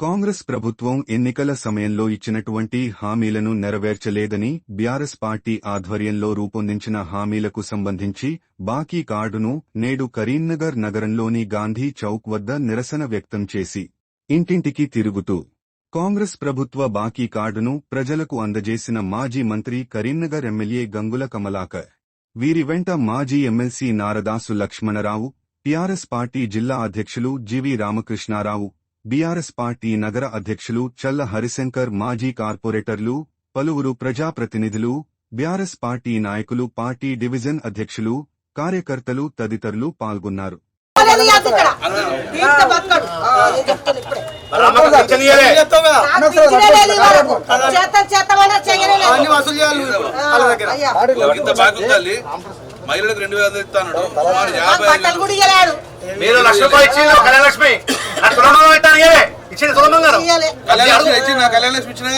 కాంగ్రెస్ ప్రభుత్వం ఎన్నికల సమయంలో ఇచ్చినటువంటి హామీలను నెరవేర్చలేదని బీఆర్ఎస్ పార్టీ ఆధ్వర్యంలో రూపొందించిన హామీలకు సంబంధించి బాకీ కార్డును నేడు కరీంనగర్ నగరంలోని గాంధీ చౌక్ వద్ద నిరసన వ్యక్తం చేసి ఇంటింటికి తిరుగుతూ కాంగ్రెస్ ప్రభుత్వ బాకీ కార్డును ప్రజలకు అందజేసిన మాజీ మంత్రి కరీంనగర్ ఎమ్మెల్యే గంగుల కమలాకర్ వీరి వెంట మాజీ ఎమ్మెల్సీ నారదాసు లక్ష్మణరావు టీఆర్ఎస్ పార్టీ జిల్లా అధ్యక్షులు జివి రామకృష్ణారావు బీఆర్ఎస్ పార్టీ నగర అధ్యక్షులు చల్ల హరిశంకర్ మాజీ కార్పొరేటర్లు పలువురు ప్రజాప్రతినిధులు బీఆర్ఎస్ పార్టీ నాయకులు పార్టీ డివిజన్ అధ్యక్షులు కార్యకర్తలు తదితరులు పాల్గొన్నారు. మహిళలకు రెండు వేల ఇస్తాను. మీరు లక్ష రూపాయలు ఇచ్చింది కళ్యాణ లక్ష్మి. ఇచ్చింది సులభం గారు ఇయ్యలే. కళ్యాణ లక్ష్మి ఇచ్చి నా కళ్యాణ లక్ష్మి ఇచ్చినా?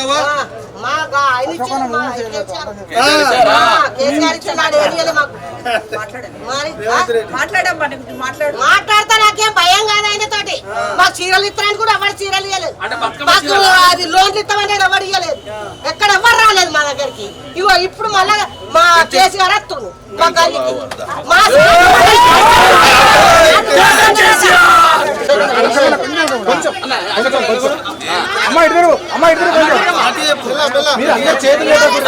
మాట్లాడతా నాకేం భయం కాదు ఆయన తోటి మాకు చీరలు ఇస్తారని కూడా ఎవరు చీరలు ఇవ్వలేదు మాకు అది లోన్లు ఇస్తామని ఎవరు ఇవ్వలేదు ఎక్కడ ఎవరు రాలేదు మా దగ్గరికి ఇగో ఇప్పుడు మళ్ళా మా కేసీఆర్ వస్తుండు మా గల్లీకి మా అమ్మ ఇద్దరు అమ్మ ఇద్దరు మీరు అందరూ చేతులు రేవంత్ రెడ్డి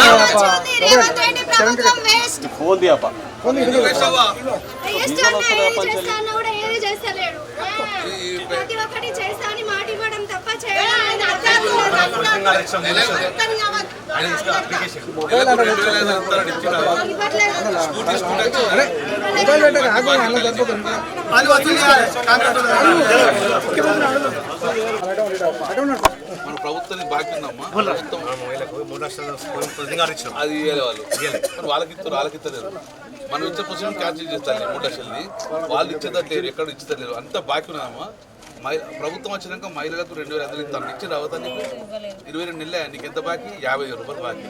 ప్రభుత్వం వేస్ట్ వేసావా? వేస్ట్ అన్న ఏది చేస్తానో కూడా ప్రతి ఒక్కటి చేస్తా అని మాట ఇవ్వడం తప్ప వసూలు చేయాలి కాంగ్రెస్ వాళ్ళు. మన ప్రభుత్వానికి బాకీ ఉందమ్మా అది ఇవ్వాలి వాళ్ళు. మరి వాళ్ళకి ఇస్తారు వాళ్ళకి ఇస్తలేరు మనం ఇచ్చే పొజిషన్ క్యాన్సిల్ చేస్తారు మూడు లక్షలది. వాళ్ళు ఇచ్చేదారు లేరు ఎక్కడ ఇచ్చేదారు అంత బాకీ ఉన్నదమ్మా మహి ప్రభుత్వం వచ్చినాక మహిళలకు రెండు వేల ఐదు ఇస్తాను. ఇచ్చి రావతా నీకు? ఇరవై రెండు నెలలే నీకు ఎంత బాకీ? యాభై వేల రూపాయలు బాకీ.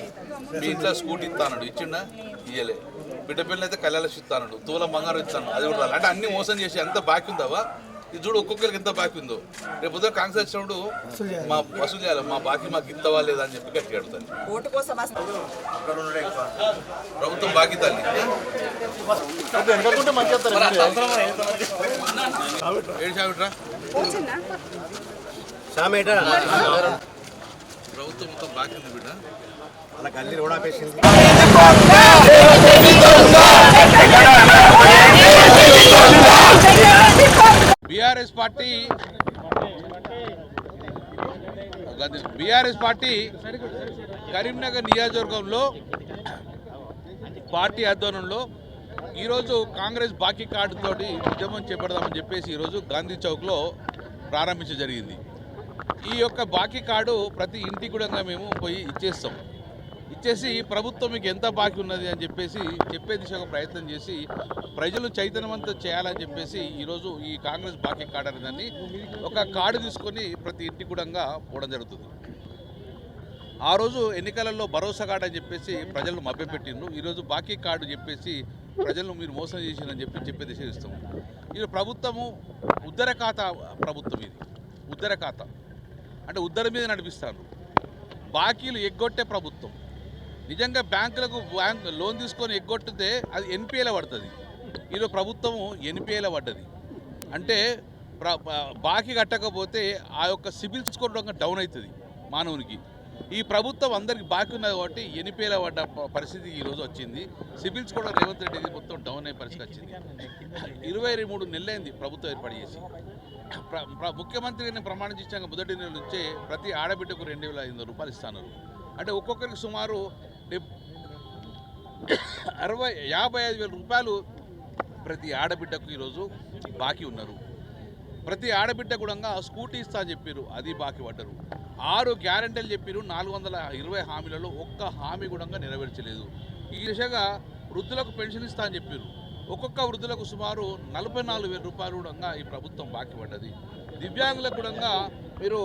మీ ఇంట్లో స్కూటీ ఇస్తాను ఇచ్చిండా? ఇయ్యలే. బిడ్డ పిల్లలు అయితే కళ్యాణం ఇస్తాను తూలం బంగారం ఇస్తాను. అది కూడా రాలి. అంటే అన్ని మోసం చేసి ఎంత బాకీ ఉందావా ఇది చూడు ఒక్కొక్కరికి ఎంత బాకీ ఉందో రేపు ఉదయం కాంగ్రెస్ వచ్చినప్పుడు మా వసూలు చేయాలి మా బాకీ మాకు ఇస్తావా లేదా అని చెప్పి గట్టిగా అడుగుతాను ప్రభుత్వం బాకీ తల్లి ఏడు చావిట్రా ప్రభుత్వం మొత్తం బాకీ ఉంది బిడ్డ బీఆర్ఎస్ పార్టీ బీఆర్ఎస్ పార్టీ కరీంనగర్ నియోజకవర్గంలో పార్టీ ఆధ్వర్యంలో ఈరోజు కాంగ్రెస్ బాకీ కార్డుతోటి ఉద్యమం చేపడదామని చెప్పేసి ఈరోజు గాంధీ చౌక్లో ప్రారంభించడం జరిగింది. ఈ యొక్క బాకీ కార్డు ప్రతి ఇంటికి కూడా మేము పోయి ఇచ్చేస్తాం. ఇచ్చేసి ప్రభుత్వం మీకు ఎంత బాకీ ఉన్నది అని చెప్పేసి చెప్పే దిశగా ప్రయత్నం చేసి ప్రజలు చైతన్యవంతం చేయాలని చెప్పేసి ఈరోజు ఈ కాంగ్రెస్ బాకీ కార్డు అనేదాన్ని ఒక కార్డు తీసుకొని ప్రతి ఇంటి కూడా పోవడం జరుగుతుంది. ఆ రోజు ఎన్నికలలో భరోసా కార్డు అని చెప్పేసి ప్రజలను మభ్యపెట్టిండ్రు. ఈరోజు బాకీ కార్డు చెప్పేసి ప్రజలను మీరు మోసం చేసిందని చెప్పి చెప్పే దిశ ఇస్తాము ఇది ప్రభుత్వము ఉద్దర ఖాతా ప్రభుత్వం ఇది. ఉద్దర ఖాతా అంటే ఉద్దర మీద నడిపిస్తారు బాకీలు ఎగ్గొట్టే ప్రభుత్వం. నిజంగా బ్యాంకులకు బ్యాంక్ లోన్ తీసుకొని ఎగ్గొట్టితే అది ఎన్పిఏలో పడుతుంది. ఈరోజు ప్రభుత్వం ఎన్పిఏలో పడ్డది. అంటే ప్ర- బాకీ కట్టకపోతే ఆ యొక్క సిబిల్ స్కోర్ డౌన్ అవుతుంది మానవునికి. ఈ ప్రభుత్వం అందరికి బాకీ ఉన్నది కాబట్టి ఎనిపేల పడ్డ పరిస్థితి ఈరోజు వచ్చింది. సిబిల్స్ కూడా రేవంత్ రెడ్డి మొత్తం డౌన్ అయ్యే పరిస్థితి వచ్చింది. ఇరవై మూడు నెలలైంది ప్రభుత్వం ఏర్పాటు చేసి. ప్ర- ప్ర- ముఖ్యమంత్రిని ప్రమాణం చేశాక మొదటి నెల నుంచే ప్రతి ఆడబిడ్డకు రెండు వేల ఐదు రూపాయలు ఇస్తున్నారు. అంటే ఒక్కొక్కరికి సుమారు అరవై యాభై ఐదు వేల రూపాయలు ప్రతి ఆడబిడ్డకు ఈరోజు బాకీ ఉన్నారు. ప్రతి ఆడబిడ్డ కూడా స్కూటీ ఇస్తా చెప్పారు అది బాకీ పడ్డరు. ఆరు గ్యారంటీలు చెప్పారు నాలుగు వందల ఇరవై హామీలలో ఒక్క హామీ కూడా నెరవేర్చలేదు. ఈ దిశగా వృద్ధులకు పెన్షన్ ఇస్తా అని చెప్పారు ఒక్కొక్క వృద్ధులకు సుమారు నలభై నాలుగు వేల రూపాయలు కూడా ఈ ప్రభుత్వం బాకీ పడ్డది. దివ్యాంగులకు కూడా మీరు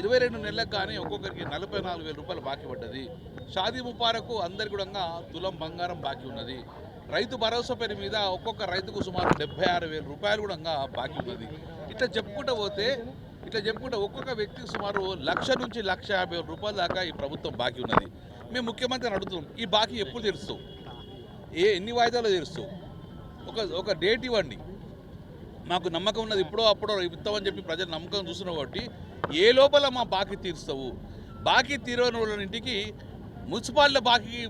ఇరవై రెండు నెలలకు కానీ ఒక్కొక్కరికి నలభై నాలుగు వేల రూపాయలు బాకీ పడ్డది. షాదీ ముబారకు అందరికి కూడా తులం బంగారం బాకీ ఉన్నది. రైతు భరోసా పేరు మీద ఒక్కొక్క రైతుకు సుమారు డెబ్బై ఆరు వేల రూపాయలు కూడా బాకీ ఉన్నది. ఇట్లా చెప్పుకుంటూ పోతే ఇట్లా చెప్పుకుంటే ఒక్కొక్క వ్యక్తికి సుమారు లక్ష నుంచి లక్ష యాభై రూపాయల దాకా ఈ ప్రభుత్వం బాకీ ఉన్నది. మేము ముఖ్యమంత్రిని అడుగుతున్నాం ఈ బాకీ ఎప్పుడు తీరుస్తావు? ఏ ఎన్ని వాయిదాలు తీరుస్తావు? ఒక ఒక డేట్ ఇవ్వండి. మాకు నమ్మకం ఉన్నది ఇప్పుడో అప్పుడో ఇస్తామని చెప్పి ప్రజలు నమ్మకం చూస్తున్నావు కాబట్టి ఏ లోపల మా బాకీ తీరుస్తావు? బాకీ తీరని వాళ్ళ ఇంటికి మున్సిపాలిటీ బాకీ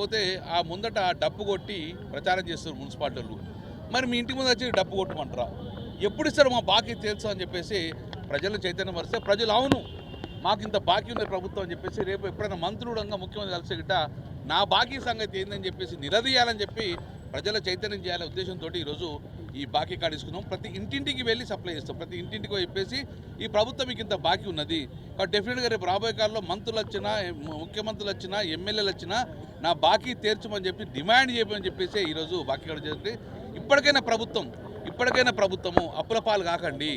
పోతే ఆ ముందట డప్పు కొట్టి ప్రచారం చేస్తారు మున్సిపాలిటీలు. మరి మీ ఇంటి ముందు వచ్చి డప్పు కొట్టమంటారా? ఎప్పుడు ఇస్తారు మా బాకీ తెలుసు అని చెప్పేసి ప్రజలు చైతన్యం పరిస్తే ప్రజలు అవును మాకు ఇంత బాకీ ఉంది ప్రభుత్వం అని చెప్పేసి రేపు ఎప్పుడైనా మంత్రుడంగా ముఖ్యమంత్రి కలిసి గిట్ట నా బాకీ సంగతి ఏందని చెప్పేసి నిలదీయాలని చెప్పి ప్రజల చైతన్యం చేయాలనే ఉద్దేశంతో ఈరోజు ఈ బాకీ కార్డు ఇస్తున్నాం ప్రతి ఇంటింటికి వెళ్ళి సప్లై చేస్తాం. ప్రతి ఇంటింటికి చెప్పేసి ఈ ప్రభుత్వం మీకు ఇంత బాకీ ఉన్నది. కాబట్టి డెఫినెట్గా రేపు రాబోయే కాలంలో మంత్రులు వచ్చినా ముఖ్యమంత్రులు వచ్చినా ఎమ్మెల్యేలు వచ్చినా నా బాకీ తీర్చమని చెప్పి డిమాండ్ చేయమని చెప్పేసి ఈరోజు బాకీ కార్డు చేస్తే ఇప్పటికైనా ప్రభుత్వం ఇప్పటికైనా ప్రభుత్వము అప్పుల పాలు కాకండి.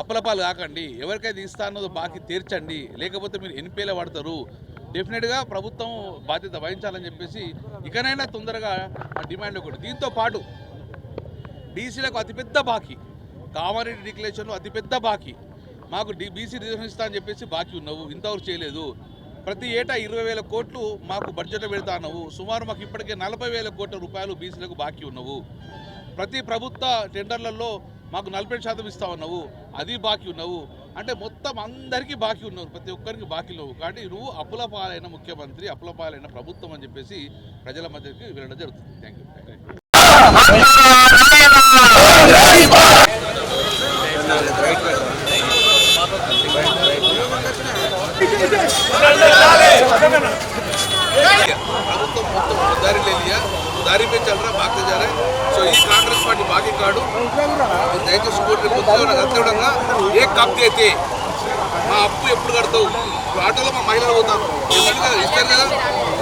అప్పుల పాలు కాకండి. ఎవరికైతే ఇస్తా అన్నదో బాకీ తీర్చండి. లేకపోతే మీరు ఎన్పీలో పడతారు డెఫినెట్గా ప్రభుత్వం బాధ్యత వహించాలని చెప్పేసి ఇకనైనా తొందరగా ఆ డిమాండ్ ఒకటి. దీంతో పాటు బీసీలకు అతిపెద్ద బాకీ. కామారెడ్డి డిక్లరేషన్లో అతిపెద్ద బాకీ. మాకు డి బీసీ రిజర్వేషన్ ఇస్తా అని చెప్పేసి బాకీ ఉన్నావు ఇంతవరకు చేయలేదు. ప్రతి ఏటా ఇరవై వేల కోట్లు మాకు బడ్జెట్లో పెడతా అన్నావు. సుమారు మాకు ఇప్పటికే నలభై వేల కోట్ల రూపాయలు బీసీలకు బాకీ ఉన్నావు. ప్రతి ప్రభుత్వ టెండర్లలో మాకు నలభై శాతం ఇస్తా ఉన్నావు అది బాకీ ఉన్నావు. అంటే మొత్తం అందరికీ బాకీ ఉన్నావు ప్రతి ఒక్కరికి బాకీ లేవు. కాబట్టి నువ్వు అప్పుల పాలైన ముఖ్యమంత్రి అప్పుల పాలైన ప్రభుత్వం అని చెప్పేసి ప్రజల మధ్యకి వెళ్ళడం జరుగుతుంది. థ్యాంక్ యూ మీరు దయచేసి కోర్టు అత్యవడంగా ఏ కప్తి అయితే మా అప్పు ఎప్పుడు కడతావు? ఇప్పుడు ఆటోలో మా మహిళలు పోతారు. ఇవ్వండి కదా ఇస్తారు కదా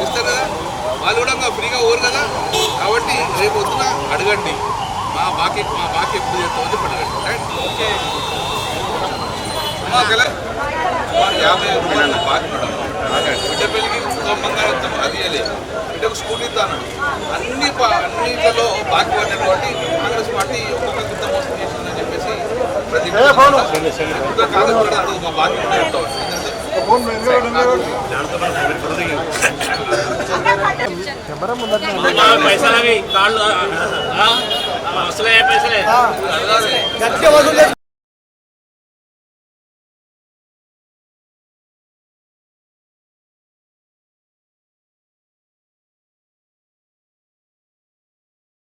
ఇస్తారు కదా. వాళ్ళు కూడా ఫ్రీగా పోరు కదా. కాబట్టి రేపు వద్దున అడగండి. మా బాకీ మా బాకీ ఎప్పుడు చేస్తావు అని చెప్పి అడగండి. రైట్? అమ్మా కదా యాభై రూపాయలు బాకీ ఉన్నాడు బిడ్డ పెళ్ళికి బంగారం ఇస్తాను అది ఇవ్వలే బిడ్డకు స్కూటీ ఇస్తాను అన్ని అన్నింటిలో కాంగ్రెస్ పార్టీ ఒక్కొక్క కింద మోసం చేసిందని చెప్పేసి ప్రతి కాంగ్రెస్ పార్టీ ఉంటే చెప్తాం పైసలు అవి కాళ్ళు అసలే పైసలే.